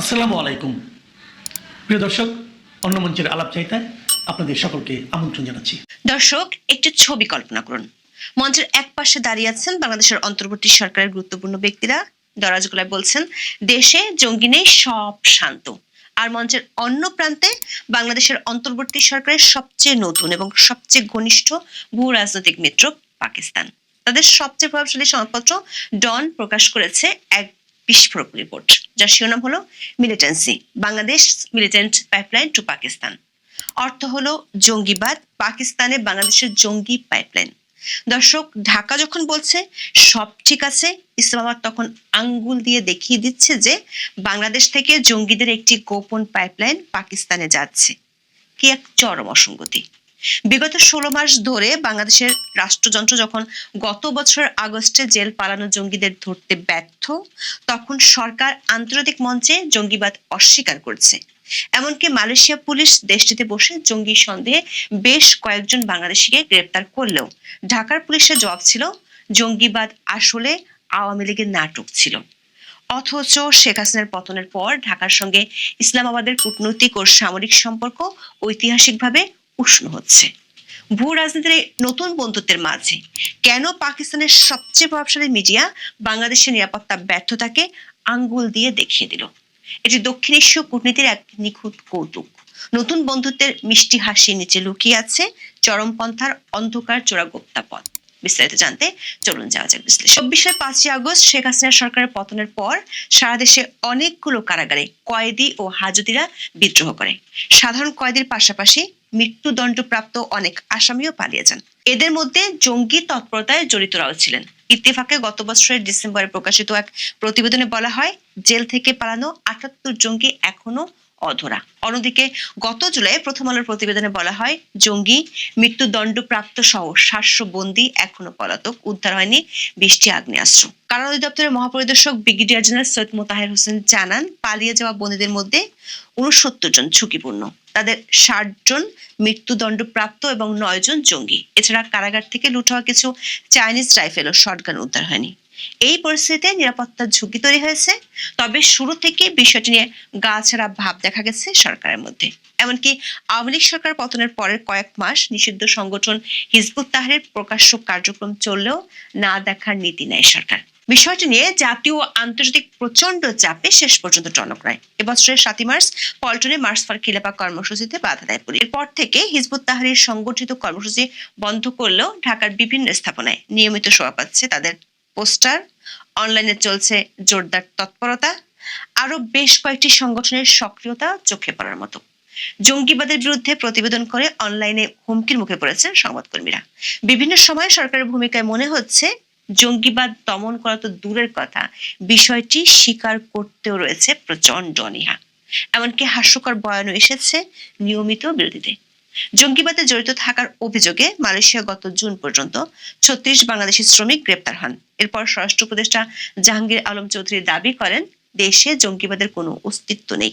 আসসালামু আলাইকুম। প্রিয় দর্শক, অন্য মঞ্চের আলাপ চাইতায় আপনাদের সকলকে আমন্ত্রণ জানাচ্ছি। দর্শক, একটি ছবি কল্পনা করুন। মঞ্চের এক পাশে দাঁড়িয়ে আছেন বাংলাদেশের অন্তর্বর্তী সরকারের গুরুত্বপূর্ণ ব্যক্তিরা। দরাজগুলায় বলছেন, দেশে জঙ্গি নেই, সব শান্ত। আর মঞ্চের অন্য প্রান্তে বাংলাদেশের অন্তর্বর্তী সরকারের সবচেয়ে নতুন এবং সবচেয়ে ঘনিষ্ঠ ভূ রাজনৈতিক মিত্র পাকিস্তান। তাদের সবচেয়ে প্রভাবশালী সংবাদপত্র ডন প্রকাশ করেছে এক বিস্ফোরক রিপোর্ট যার শিরোনাম হলো militancy Bangladesh militant pipeline to Pakistan অর্থ হলো জঙ্গিবাদ, পাকিস্তানে বাংলাদেশের জঙ্গি পাইপলাইন দর্শক, ঢাকা যখন বলছে, সব ঠিক আছে, ইসলামাবাদ তখন আঙ্গুল দিয়ে দেখিয়ে দিচ্ছে যে বাংলাদেশ থেকে জঙ্গিদের একটি গোপন পাইপলাইন পাকিস্তানে যাচ্ছে। কি এক চরম অসঙ্গতি। বিগত ষোলো মাস ধরে বাংলাদেশের রাষ্ট্রযন্ত্র যখন গত বছরের আগস্টে জেল পালানো জঙ্গিদের ধরতে ব্যর্থ, তখন সরকার আন্তর্জাতিক মঞ্চে জঙ্গিবাদ অস্বীকার করছে। এমনকি মালয়েশিয়া পুলিশ দেশটিতে বসে জঙ্গি সন্দেহে বেশ কয়েকজন বাংলাদেশিকে গ্রেপ্তার করলেও ঢাকার পুলিশের জবাব ছিল, জঙ্গিবাদ আসলে আওয়ামী লীগের নাটক ছিল। অথচ শেখ হাসিনার পতনের পর ঢাকার সঙ্গে ইসলামাবাদের কূটনৈতিক ও সামরিক সম্পর্ক ঐতিহাসিকভাবে উষ্ণ হচ্ছে। ভূ রাজনীতির নতুন বন্ধুত্বের মাঝে কেন পাকিস্তানের সবচেয়ে প্রভাবশালী মিডিয়া বাংলাদেশের নিরাপত্তা ব্যর্থতাকে আঙ্গুল দিয়ে দেখিয়ে দিল। এটি দক্ষিণ এশীয় কূটনীতির এক নিখুঁত কৌতুক। নতুন বন্ধুত্বের মিষ্টি হাসির নিচে লুকিয়ে আছে চরমপন্থার অন্ধকার চোরা গোপ্তা পথ। বিস্তারিত জানতে চলুন যাওয়া যাক বিশ্লেষণ। চব্বিশের পাঁচই আগস্ট শেখ হাসিনা সরকারের পতনের পর সারা দেশে অনেকগুলো কারাগারে কয়েদি ও হাজতিরা বিদ্রোহ করে। সাধারণ কয়েদির পাশাপাশি মৃত্যুদণ্ডপ্রাপ্ত অনেক আসামিও পালিয়ে যান এদের মধ্যে জঙ্গি তৎপরতায় জড়িতরাও ছিলেন। ইত্তেফাকে গত বছরের ডিসেম্বরে প্রকাশিত এক প্রতিবেদনে বলা হয়, জেল থেকে পালানো আটাত্তর জঙ্গি এখনও অধরা। অন্যদিকে গত জুলাই প্রথম আলোর প্রতিবেদনে বলা হয়, জঙ্গি মৃত্যুদণ্ডপ্রাপ্ত সহ সাতশো বন্দী এখনও পলাতক, উদ্ধার হয়নি বৃষ্টি আগ্নেয়াস্ত্র। কারণ অধিদপ্তরের মহাপরিদর্শক ব্রিগেডিয়ার জেনারেল সৈয়দ মোতাহের হোসেন জানান, পালিয়ে যাওয়া বন্দীদের মধ্যে উনসত্তর জন ঝুঁকিপূর্ণ। তাদের ষাট জন মৃত্যুদণ্ডপ্রাপ্ত এবং নয় জন জঙ্গি। এছাড়া কারাগার থেকে লুট হওয়া কিছু চাইনিজ রাইফেল ও শটগান উদ্ধার হয়নি। এই পরিস্থিতিতে নিরাপত্তার ঝুঁকি তৈরি হয়েছে। তবে শুরু থেকে বিষয়টি নিয়ে গা ছাড়া ভাব দেখা গেছে সরকারের মধ্যে। এমনকি আওয়ামী লীগ সরকার পতনের পরের কয়েক মাস নিষিদ্ধ সংগঠন হিজবুত তাহারের প্রকাশ্য কার্যক্রম চললেও না দেখার নীতি নেয় সরকার। বিষয়টি নিয়ে জাতীয় আন্তর্জাতিক প্রচণ্ড চাপে শেষ পর্যন্ত টনক নয় এবছরের সাতই মার্চ পল্টনে মার্চ ফর খিলাপা কর্মসূচিতে বাধা দেয় পুলিশ। এরপর থেকে হিজবুত তাহারির সংগঠিত কর্মসূচি বন্ধ করলেও ঢাকার বিভিন্ন স্থাপনায় নিয়মিত শোভা পাচ্ছে তাদের পোস্টার, অনলাইনে চলছে জোরদার তৎপরতা আরও বেশ কয়েকটি সংগঠনের সক্রিয়তা চোখে পড়ার মতো। জঙ্গিবাদের বিরুদ্ধে প্রতিবেদন করে অনলাইনে হুমকির মুখে পড়েছেন সংবাদকর্মীরা। বিভিন্ন সময় সরকারের ভূমিকায় মনে হচ্ছে, জঙ্গিবাদ দমন করা তো দূরের কথা, বিষয়টি স্বীকার করতেও রয়েছে প্রচণ্ড অনীহা। এমনকি হাস্যকর বয়ানও এসেছে নিয়মিত বিরোধীতে জঙ্গিবাদে জড়িত থাকার অভিযোগে মালয়েশিয়া গত জুন পর্যন্ত ছত্রিশ বাংলাদেশি শ্রমিক গ্রেপ্তার হন। এরপর স্বরাষ্ট্র উপদেষ্টা জাহাঙ্গীর আলম চৌধুরী দাবি করেন, দেশে জঙ্গিবাদের কোনো অস্তিত্ব নেই।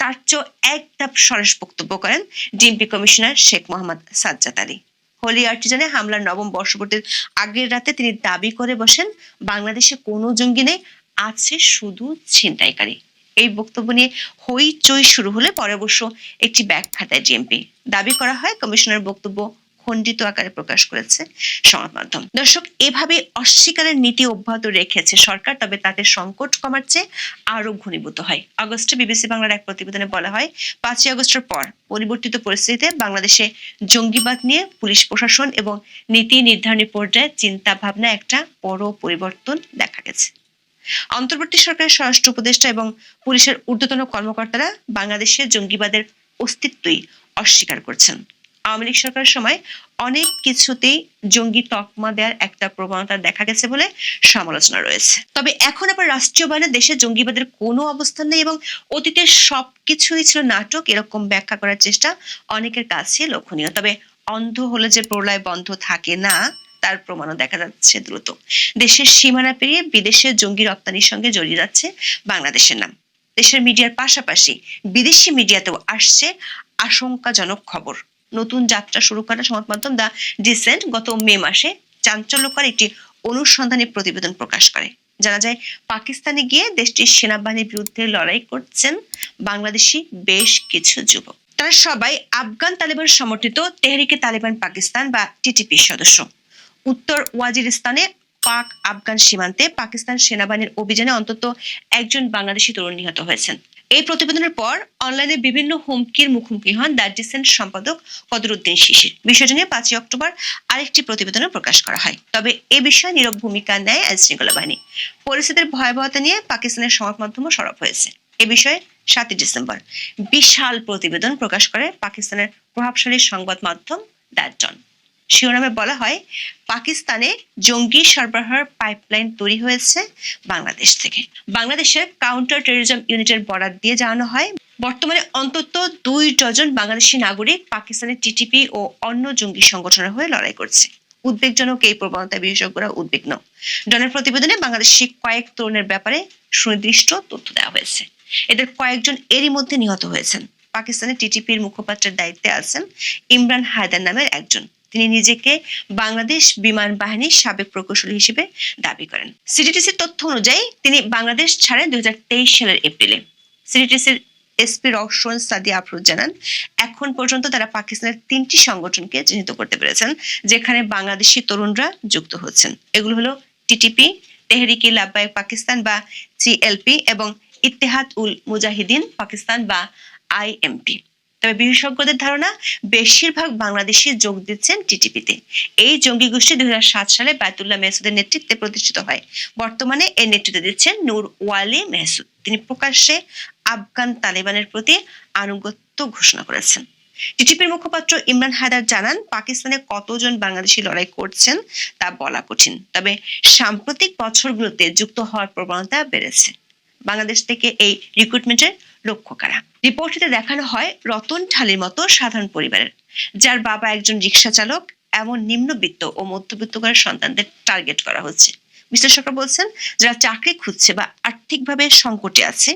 তার চেয়েও এক সরেস বক্তব্য করেন DMP commissioner Sheikh Mohammad Sajjad Ali. Holey আর্টিজানে হামলার নবম বর্ষপূর্তির আগের রাতে তিনি দাবি করে বসেন, বাংলাদেশে কোনো জঙ্গি নেই, আছে শুধু ছিনতাইকারী। এই বক্তব্য নিয়ে হইচই শুরু হলে পরে অবশ্য একটি ব্যাখ্যা দেয় ডিএমপি দাবি করা হয়। কমিশনের বক্তব্য খণ্ডিত আকারে প্রকাশ করেছে সংবাদ মাধ্যম দর্শক, এভাবে অস্বীকারের নীতি অব্যাহত রেখেছে সরকার, তবে তাতে সংকট কমার চেয়ে আরও ঘনীভূত হয়। আগস্টে বিবিসি বাংলার এক প্রতিবেদনে বলা হয়, পাঁচই আগস্টের পর পরিবর্তিত পরিস্থিতিতে বাংলাদেশে জঙ্গিবাদ নিয়ে পুলিশ প্রশাসন এবং নীতি নির্ধারণী পর্যায়ে চিন্তা ভাবনা একটা বড় পরিবর্তন দেখা গেছে। অন্তর্বর্তী সরকারের স্বরাষ্ট্র উপদেষ্টা এবং পুলিশের ঊর্ধ্বতন কর্মকর্তারা বাংলাদেশে জঙ্গিবাদের অস্তিত্বই অস্বীকার করছেন। আওয়ামী লীগ সরকারের সময় অনেক কিছুতেই জঙ্গি তকমা দেওয়ার একটা প্রবণতা দেখা গেছে বলে সমালোচনা রয়েছে। তবে এখন আবার রাষ্ট্রীয় বাহিনী দেশে জঙ্গিবাদের কোনো অবস্থান নেই এবং অতীতের সবকিছুই ছিল নাটক, এরকম ব্যাখ্যা করার চেষ্টা অনেকের কাছে লক্ষণীয় তবে অন্ধ হলে যে প্রলয় বন্ধ থাকে না তার প্রমাণও দেখা যাচ্ছে দ্রুত। দেশের সীমানা পেরিয়ে বিদেশে জঙ্গি রপ্তানির সঙ্গে জড়িয়ে যাচ্ছে বাংলাদেশের নাম। দেশের মিডিয়ার পাশাপাশি বিদেশি মিডিয়াতেও আসছে আশঙ্কাজনক খবর। নতুন যাত্রা শুরু করা সংবাদ মাধ্যম দ্য ডিসেন্ট গত মে মাসে চাঞ্চল্যকর একটি অনুসন্ধানী প্রতিবেদন প্রকাশ করে। জানা যায়, পাকিস্তানে গিয়ে দেশটির সেনাবাহিনীর বিরুদ্ধে লড়াই করছেন বাংলাদেশি বেশ কিছু যুবক। তারা সবাই আফগান তালেবান সমর্থিত তেহরিকে তালেবান পাকিস্তান বা টিটিপির সদস্য। উত্তর ওয়াজিরিস্তানে পাক আফগান সীমান্তে পাকিস্তান সেনাবাহিনীর অভিযানে অন্তত একজন বাংলাদেশি তরুণ নিহত হয়েছেন। এই প্রতিবেদনের পর অনলাইনে বিভিন্ন হুমকির মুখোমুখি হন দ্য ডিসেন্ট সম্পাদক কদরুদ্দিন শিশির। বিষয়টি নিয়ে পাঁচই অক্টোবর আরেকটি প্রতিবেদনও প্রকাশ করা হয়। তবে এ বিষয়ে নীরব ভূমিকা নেয় আইন শৃঙ্খলা বাহিনী। পরিস্থিতির ভয়াবহতা নিয়ে পাকিস্তানের সংবাদ মাধ্যমও সরব হয়েছে। এ বিষয়ে সাতই ডিসেম্বর বিশাল প্রতিবেদন প্রকাশ করে পাকিস্তানের প্রভাবশালী সংবাদ মাধ্যম দ্য ডন শিরোনামে বলা হয়, পাকিস্তানে জঙ্গি সরবরাহের পাইপলাইন তৈরি হয়েছে বাংলাদেশ থেকে। বাংলাদেশের কাউন্টার টেরোরিজম ইউনিটের বরাদ দিয়ে জানানো হয়। বর্তমানে অন্তত দুই ডজন বাংলাদেশি নাগরিক পাকিস্তানের টিটিপি ও অন্য জঙ্গি সংগঠনের হয়ে লড়াই করছে। উদ্বেগজনক এই প্রবণতা বিশেষজ্ঞরা উদ্বিগ্ন। ডনের প্রতিবেদনে বাংলাদেশি কয়েক তরুণের ব্যাপারে সুনির্দিষ্ট তথ্য দেওয়া হয়েছে। এদের কয়েকজন এরই মধ্যে নিহত হয়েছেন। পাকিস্তানের টিটিপির মুখপাত্রের দায়িত্বে আছেন ইমরান হায়দার নামের একজন। তিনি নিজেকে বাংলাদেশ বিমান বাহিনীর সাবেক প্রকৌশলী হিসেবে দাবি করেন। সিটিটিসির তথ্য অনুযায়ী তিনি বাংলাদেশ ছাড়েন দুই হাজার তেইশ সালের এপ্রিলে। সিটিটিসির এসপি রওশন সাদি আফরুজ জানান, এখন পর্যন্ত তারা পাকিস্তানের তিনটি সংগঠনকে চিহ্নিত করতে পেরেছেন, যেখানে বাংলাদেশি তরুণরা যুক্ত হচ্ছেন। এগুলো হলো টিটিপি তেহরিকি লাব্বাই পাকিস্তান বা সিএলপি এবং ইত্তেহাদ উল মুজাহিদিন পাকিস্তান বা আইএমপি তবে বিশেষজ্ঞদের ধারণা বেশিরভাগ বাংলাদেশি যোগ দিচ্ছেন টিটিপিতে। এই জঙ্গি গোষ্ঠী দুই সালে বায়তুল্লাহ মেহসুদের নেতৃত্বে প্রতিষ্ঠিত হয়। বর্তমানে এর নেতৃত্ব দিচ্ছেন নূর ওয়ালি মেহসুদ তিনি প্রকাশ্যে আফগান তালেবানের প্রতি আনুগত্য ঘোষণা করেছেন। টিটিপির মুখপাত্র ইমরান হায়দার জানান, পাকিস্তানে কতজন বাংলাদেশি লড়াই করছেন তা বলা কঠিন, তবে সাম্প্রতিক বছরগুলোতে যুক্ত হওয়ার প্রবণতা বেড়েছে। বাংলাদেশ থেকে এই রিক্রুটমেন্টের লক্ষ্য কারা। রিপোর্টটিতে দেখানো হয় রতন ঠালির মতো সাধারণ পরিবারের, যার বাবা একজন রিক্সা চালক, এমন নিম্নবিত্ত ও মধ্যবিত্ত ঘরের সন্তানদের টার্গেট করা হচ্ছে। বিশ্লেষকরা বলছেন, যারা চাকরি খুঁজছে বা আর্থিকভাবে সংকটে আছে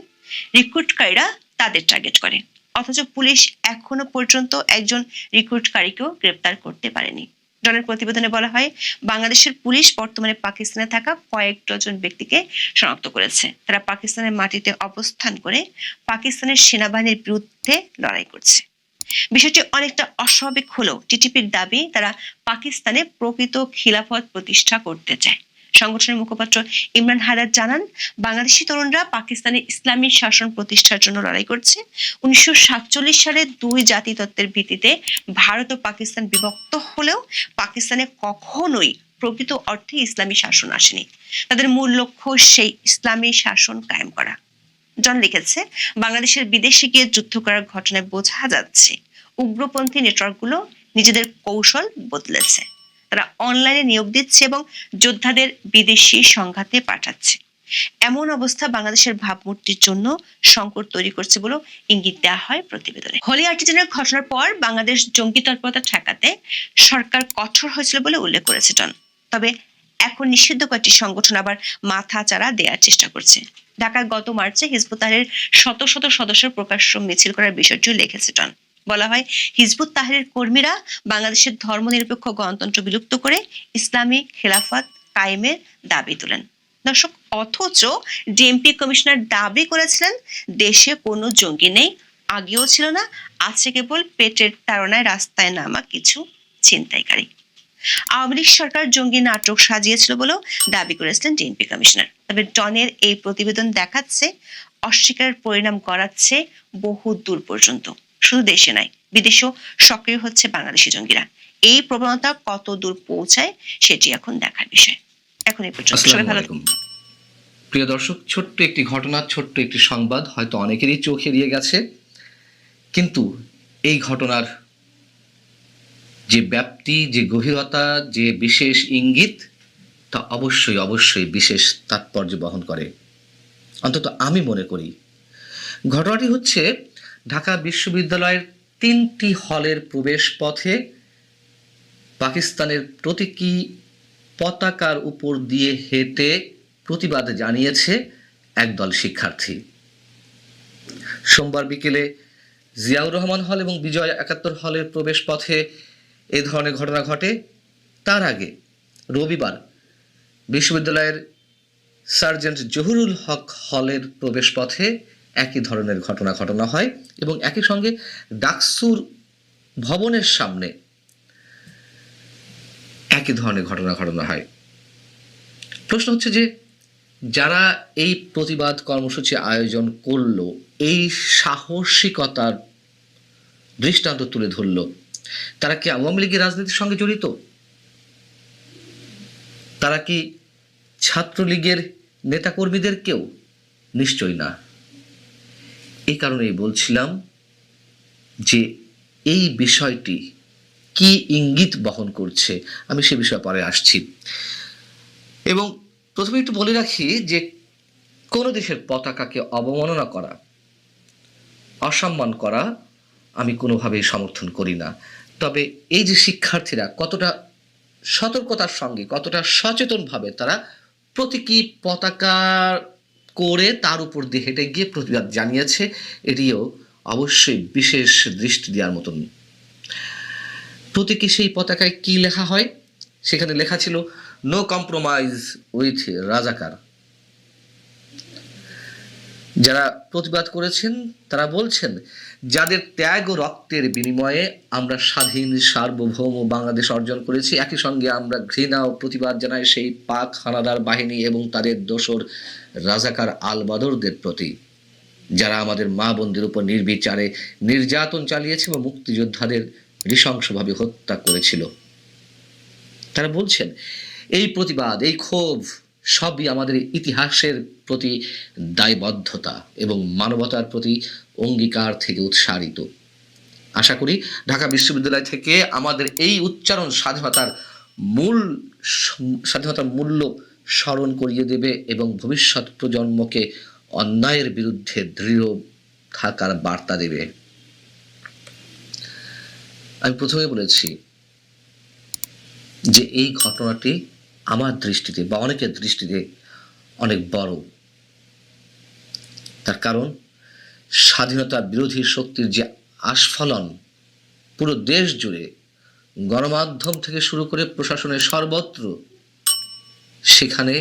রিক্রুটকারীরা তাদের টার্গেট করে। অথচ পুলিশ এখনও পর্যন্ত একজন রিক্রুটকারীকেও গ্রেপ্তার করতে পারেনি। ডনের প্রতিবেদনে বলা হয়, বাংলাদেশের পুলিশ বর্তমানে পাকিস্তানে থাকা কয়েক ডজন ব্যক্তিকে শনাক্ত করেছে। তারা পাকিস্তানের মাটিতে অবস্থান করে পাকিস্তানের সেনাবাহিনীর বিরুদ্ধে লড়াই করছে। বিষয়টি অনেকটা অস্বাভাবিক হলেও টিটিপির দাবি, তারা পাকিস্তানে প্রকৃত খিলাফত প্রতিষ্ঠা করতে চায়। সংগঠনের মুখপাত্র ইমরান হায়দার জানান, বাংলাদেশি তরুণরা পাকিস্তানে ইসলামী শাসন প্রতিষ্ঠার জন্য লড়াই করছে। উনিশশো সাতচল্লিশ সালে দুই জাতি তত্ত্বের ভিত্তিতে ভারত ও পাকিস্তান বিভক্ত হলেও পাকিস্তানে কখনোই প্রকৃত অর্থে ইসলামী শাসন আসেনি। তাদের মূল লক্ষ্য সেই ইসলামী শাসন কায়েম করা। জন লিখেছে, বাংলাদেশের বিদেশে গিয়ে যুদ্ধ করার ঘটনায় বোঝা যাচ্ছে, উগ্রপন্থী নেটওয়ার্কগুলো নিজেদের কৌশল বদলেছে। তারা অনলাইনে নিয়োগ দিচ্ছে এবং যোদ্ধাদের বিদেশি সংঘাতে পাঠাচ্ছে। এমন অবস্থা বাংলাদেশের ভাবমূর্তির জন্য সংকট তৈরি করছে বলে ইঙ্গিত দেওয়া হয় প্রতিবেদনে। হোলি আর্টিজানের ঘটনার পর বাংলাদেশ জঙ্গি তৎপরতা ঠেকাতে সরকার কঠোর হয়েছিল বলে উল্লেখ করেছে টন তবে এখন নিষিদ্ধ কয়েকটি সংগঠন আবার মাথা চারা দেওয়ার চেষ্টা করছে। ঢাকায় গত মার্চে হিজবুত তাহরির শত শত সদস্যের প্রকাশ্য মিছিল করার বিষয়টিও লিখেছে টন বলা হয়। হিজবুত তাহরির কর্মীরা বাংলাদেশের ধর্মনিরপেক্ষ গণতন্ত্র বিলুপ্ত করে ইসলামী খেলাফত কায়েমের দাবি তোলেন। দর্শক, অথচ ডিএমপি কমিশনার দাবি করেছিলেন, দেশে কোনো জঙ্গি নেই, আগেও ছিল না, আছে কেবল পেটের তাড়নায় রাস্তায় নামা কিছু ছিনতাইকারী। আওয়ামী লীগ সরকার জঙ্গি নাটক সাজিয়েছিল বলেও দাবি করেছিলেন ডিএমপি কমিশনার। তবে ডনের এই প্রতিবেদন দেখাচ্ছে অস্বীকারের পরিণাম গড়াচ্ছে বহু দূর পর্যন্ত। শুধু দেশে নাই, বিদেশেও সক্রিয় হচ্ছে বাংলাদেশি জঙ্গিরা। এই প্রবণতা কত দূর পৌঁছায় সেটি এখন দেখার বিষয়। এখন এই পর্যন্ত। সবাই ভালো প্রিয় দর্শক, ছোট্ট একটি ঘটনা, ছোট্ট একটি সংবাদ হয়তো অনেকেরই চোখ এড়িয়ে গেছে। কিন্তু এই ঘটনার যে ব্যাপ্তি, যে গভীরতা, যে বিশেষ ইঙ্গিত, তা অবশ্যই অবশ্যই বিশেষ তাৎপর্য বহন করে। অন্তত আমি মনে করি। ঘটনাটি হচ্ছে ঢাকা বিশ্ববিদ্যালয়ের তিনটি হলের প্রবেশ পথে পাকিস্তানের প্রতীকী পতাকার উপর দিয়ে হেঁটে প্রতিবাদ জানিয়েছে একদল শিক্ষার্থী। সোমবার বিকেলে জিয়াউর রহমান হল এবং বিজয় একাত্তর হলের প্রবেশ পথে এ ধরনের ঘটনা ঘটে। তার আগে রবিবার বিশ্ববিদ্যালয়ের সার্জেন্ট জহুরুল হক হলের প্রবেশপথে একই ধরনের ঘটনা ঘটনা হয় এবং একই সঙ্গে ডাকসুর ভবনের সামনে একই ধরনের ঘটনা ঘটনা হয়। প্রশ্ন হচ্ছে যে, যারা এই প্রতিবাদ কর্মসূচি আয়োজন করল, এই সাহসিকতার দৃষ্টান্ত তুলে ধরলো, তারা কি আওয়ামী লীগের রাজনীতির সঙ্গে জড়িত? তারা কি ছাত্রলীগের নেতাকর্মীদের কেউ? নিশ্চয়ই না। এই কারণেই বলছিলাম যে এই বিষয়টি কি ইঙ্গিত বহন করছে? আমি সে বিষয়ে পরে আসছি। এবং প্রথমে একটু বলে রাখি যে কোনো দেশের পতাকাকে অবমাননা করা, অসম্মান করা আমি কোনোভাবেই সমর্থন করি না। তবে এই যে শিক্ষার্থীরা কতটা সতর্কতার সঙ্গে, কতটা সচেতনভাবে তারা প্রতীকী পতাকা করে তার উপর দিয়ে হেঁটে গিয়ে প্রতিবাদ জানিয়েছে। এটিও অবশ্যই বিশেষ দৃষ্টি দেওয়ার মতন। প্রতীকী সেই পতাকায় কি লেখা হয়? সেখানে লেখা ছিল নো কম্প্রোমাইজ উইথ রাজাকার যারা প্রতিবাদ করেছেন, তারা বলছেন, যাদের ত্যাগ ও রক্তের বিনিময়ে আমরা স্বাধীন, সার্বভৌম বাংলাদেশ অর্জন করেছি, একই সঙ্গে আমরা ঘৃণা ও প্রতিবাদ জানাই সেই পাক হানাদার বাহিনী এবং তাদের দোসর রাজাকার আলবাদরদের প্রতি। যারা আমাদের মা বোনদের উপর নির্বিচারে নির্যাতন চালিয়েছে এবং মুক্তিযোদ্ধাদের নৃশংসভাবে হত্যা করেছিল। তারা বলছেন, এই প্রতিবাদ, এই ক্ষোভ সবই আমাদের ইতিহাসের প্রতি দায়বদ্ধতা এবং মানবতার প্রতি অঙ্গীকার থেকে উৎসারিত। আশা করি ঢাকা বিশ্ববিদ্যালয় থেকে আমাদের এই উচ্চারণ স্বাধীনতার মূল স্বাধীনতার মূল্য স্মরণ করিয়ে দেবে এবং ভবিষ্যৎ প্রজন্মকে অন্যায়ের বিরুদ্ধে দৃঢ় থাকার বার্তা দেবে। আমি প্রথমে বলেছি যে এই ঘটনাটি আমার দৃষ্টিতে বা অনেকের দৃষ্টিতে অনেক বড়। তার কারণ, স্বাধীনতা বিরোধী শক্তির যে আস্ফলন, পুরো দেশ জুড়ে গণমাধ্যম থেকে শুরু করে প্রশাসনের সর্বত্র, সেখানে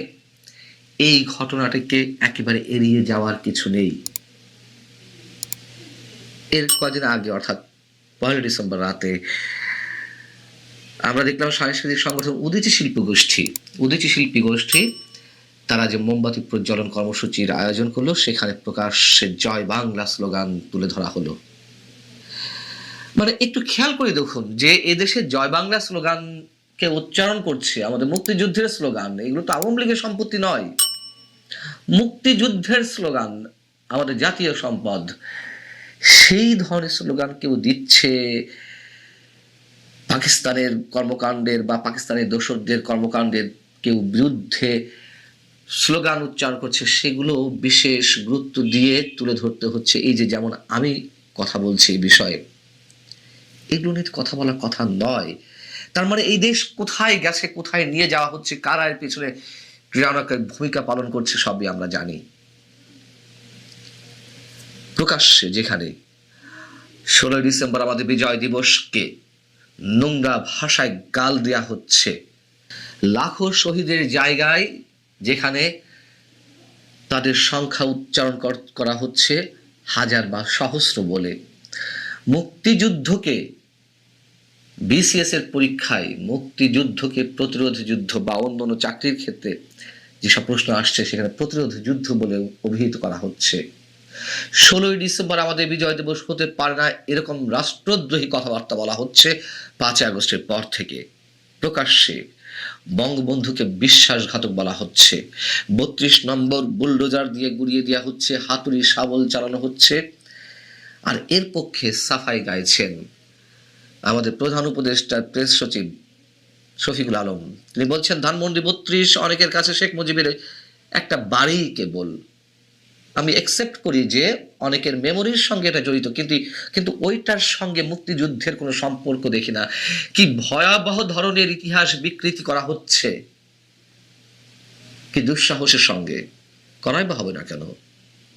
এই ঘটনাটিকে একেবারে এড়িয়ে যাওয়ার কিছু নেই। এর কদিন আগে, অর্থাৎ পয়লা ডিসেম্বর রাতে আমরা দেখলাম সাংস্কৃতিক সংগঠন উদিচি শিল্পী গোষ্ঠী। উদিচি শিল্পী গোষ্ঠী, তারা যে মোমবাতি প্রজ্বলন কর্মসূচির আয়োজন করল, সেখানে প্রকাশ্যে জয় বাংলা স্লোগান তুলে ধরা হলো। মানে একটু খেয়াল করে দেখুন যে এদেশে জয় বাংলা স্লোগানকে উচ্চারণ করছে, আমাদের মুক্তিযুদ্ধের স্লোগান, এগুলো তো আওয়ামী লীগের সম্পত্তি নয়। মুক্তিযুদ্ধের স্লোগান, আমাদের জাতীয় সম্পদ, সেই ধরনের স্লোগান কেউ দিচ্ছে পাকিস্তানের কর্মকাণ্ডের বা পাকিস্তানের দোসরদের কর্মকাণ্ডের কেউ বিরুদ্ধে স্লোগান উচ্চারণ করছে, সেগুলো বিশেষ গুরুত্ব দিয়ে তুলে ধরতে হচ্ছে। এই যে যেমন আমি কথা বলছি এই বিষয়ে, এগুলো নিয়ে কথা বলার কথা নয়। তার মানে এই দেশ কোথায় গেছে, কোথায় নিয়ে যাওয়া হচ্ছে, কারা এর পিছনে ক্রীড়ানক ভূমিকা পালন করছে, সবই আমরা জানি। প্রকাশ্যে যেখানে ষোলোই ডিসেম্বর আমাদের বিজয় দিবসকে নোংরা ভাষায় গাল দেয়া হচ্ছে। লাখো শহীদের জায়গায় যেখানে তাদের সংখ্যা উচ্চারণ কর- করা হচ্ছে হাজার বা সহস্র বলে। মুক্তিযুদ্ধকে বিসিএস এর পরীক্ষায় মুক্তিযুদ্ধকে প্রতিরোধ যুদ্ধ বা অন্য অন্য চাকরির ক্ষেত্রে যেসব প্রশ্ন আসছে সেখানে প্রতিরোধ যুদ্ধ বলে অভিহিত করা হচ্ছে। ষোলোই ডিসেম্বর আমাদের বিজয় দিবস হতে পারে না, এরকম রাষ্ট্রদ্রোহী কথাবার্তা বলা হচ্ছে পাঁচই আগস্টের পর থেকে। প্রকাশ্যে বঙ্গবন্ধুকে বিশ্বাসঘাতক বলা হচ্ছে। বত্রিশ নম্বর বুলডোজার দিয়ে গুড়িয়ে দেওয়া হচ্ছে, হাতুড়ি শাবল চালানো হচ্ছে। আর এর পক্ষে সাফাই গাইছেন আমাদের প্রধান উপদেষ্টা, প্রেস সচিব শফিকুল আলম। তিনি বলছেন, ধানমন্ডি বত্রিশ, অনেকের কাছে শেখ মুজিবের একটা বাড়ি কেবল আমি একসেপ্ট করি যে অনেকের মেমোরির সঙ্গে এটা জড়িত, কিন্তু কিন্তু ওইটার সঙ্গে মুক্তিযুদ্ধের কোনো সম্পর্ক দেখি না। কি ভয়াবহ ধরনের ইতিহাস বিকৃতি করা হচ্ছে? কি দুঃসাহসের সঙ্গে? করাই বা হবে না কেন?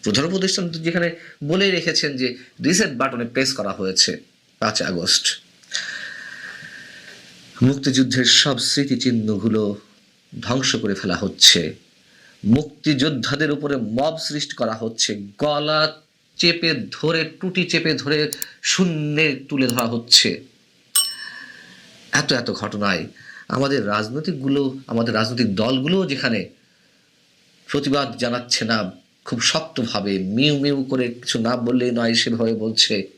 প্রধান তো যেখানে বলে রেখেছেন যে রিসেট বাটনে প্রেস করা হয়েছে, পাঁচ আগস্ট। মুক্তিযুদ্ধের সব স্মৃতিচিহ্নগুলো ধ্বংস করে ফেলা হচ্ছে। মুক্তিযোদ্ধাদের উপরে মব সৃষ্টি করা হচ্ছে। গলা চেপে ধরে, টুটি চেপে ধরে শূন্যে তুলে ধরা হচ্ছে। এত এত ঘটনায় আমাদের রাজনৈতিকগুলো, আমাদের রাজনৈতিক দলগুলো যেখানে প্রতিবাদ জানাচ্ছে না, খুব শক্তভাবে মিউ মিউ করে কিছু না বললেই নয়, সেভাবে বলছে।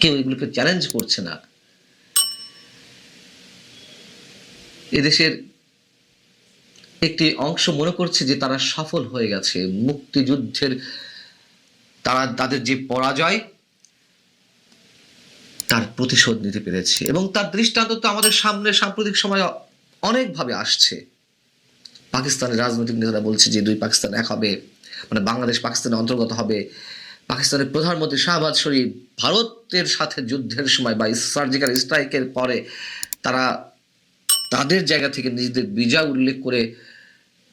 কেউ এগুলোকে চ্যালেঞ্জ করছে না। এদেশের একটি অংশ মনে করছে যে তারা সফল হয়ে গেছে। মুক্তিযুদ্ধের তারা তাদের যে পরাজয়, তার প্রতিশোধ নিতে পেরেছে। এবং তার দৃষ্টান্ত তো আমাদের সামনে সাম্প্রতিক সময় অনেকভাবে আসছে। পাকিস্তানের রাজনৈতিক নেতারা বলছে যে দুই পাকিস্তান এক হবে মানে বাংলাদেশ পাকিস্তানের অন্তর্গত হবে। পাকিস্তানের প্রধানমন্ত্রী শাহবাজ শরীফ ভারতের সাথে যুদ্ধের সময় বা সার্জিক্যাল স্ট্রাইকের পরে তারা তাদের জায়গা থেকে নিজেদের বিজয় উল্লেখ করে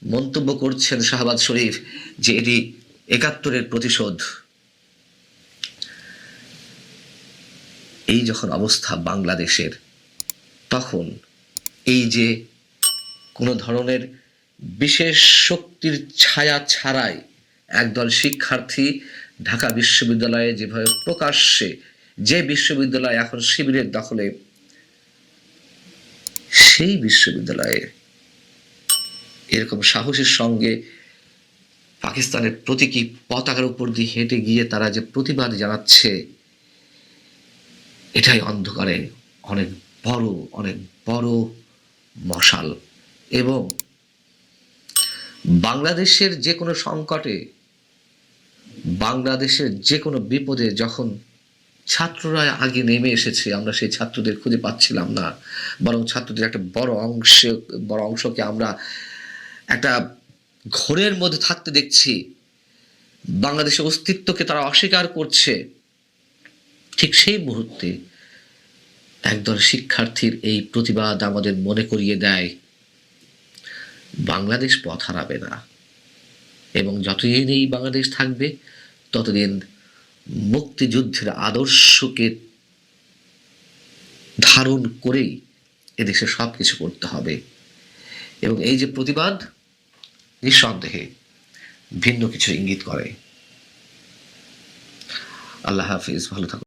মন্তব্য করছেন শাহবাজ শরীফ যে এটি একাত্তরের প্রতিশোধ। এই যখন অবস্থা বাংলাদেশের, তখন এই যে কোনো ধরনের বিশেষ শক্তির ছায়া ছাড়াই একদল শিক্ষার্থী ঢাকা বিশ্ববিদ্যালয়ে যেভাবে প্রকাশ্যে, যে বিশ্ববিদ্যালয় এখন শিবিরের দখলে, সেই বিশ্ববিদ্যালয়ে এরকম সাহসের সঙ্গে পাকিস্তানের প্রতীকী পতাকার উপর দিয়ে হেঁটে গিয়ে তারা যে প্রতিবাদ জানাচ্ছে, এটাই অন্ধকারে অনেক বড় অনেক বড় মশাল। এবং বাংলাদেশের যে কোনো সংকটে, বাংলাদেশের যে কোনো বিপদে যখন ছাত্ররা আগে নেমে এসেছে, আমরা সেই ছাত্রদের খুঁজে পাচ্ছিলাম না। বরং ছাত্রদের একটা বড় অংশে, বড় অংশকে আমরা একটা ঘোরের মধ্যে থাকতে দেখছি, বাংলাদেশের অস্তিত্বকে তারা অস্বীকার করছে। ঠিক সেই মুহূর্তে একদল শিক্ষার্থীর এই প্রতিবাদ আমাদের মনে করিয়ে দেয়, বাংলাদেশ পথ হারাবে না। এবং যতদিন এই বাংলাদেশ থাকবে, ততদিন মুক্তিযুদ্ধের আদর্শকে ধারণ করেই এদেশে সব কিছু করতে হবে। এবং এই যে প্রতিবাদ নিঃসন্দেহে ভিন্ন কিছু ইঙ্গিত করে। আল্লাহ হাফিজ ভালো থাকুন।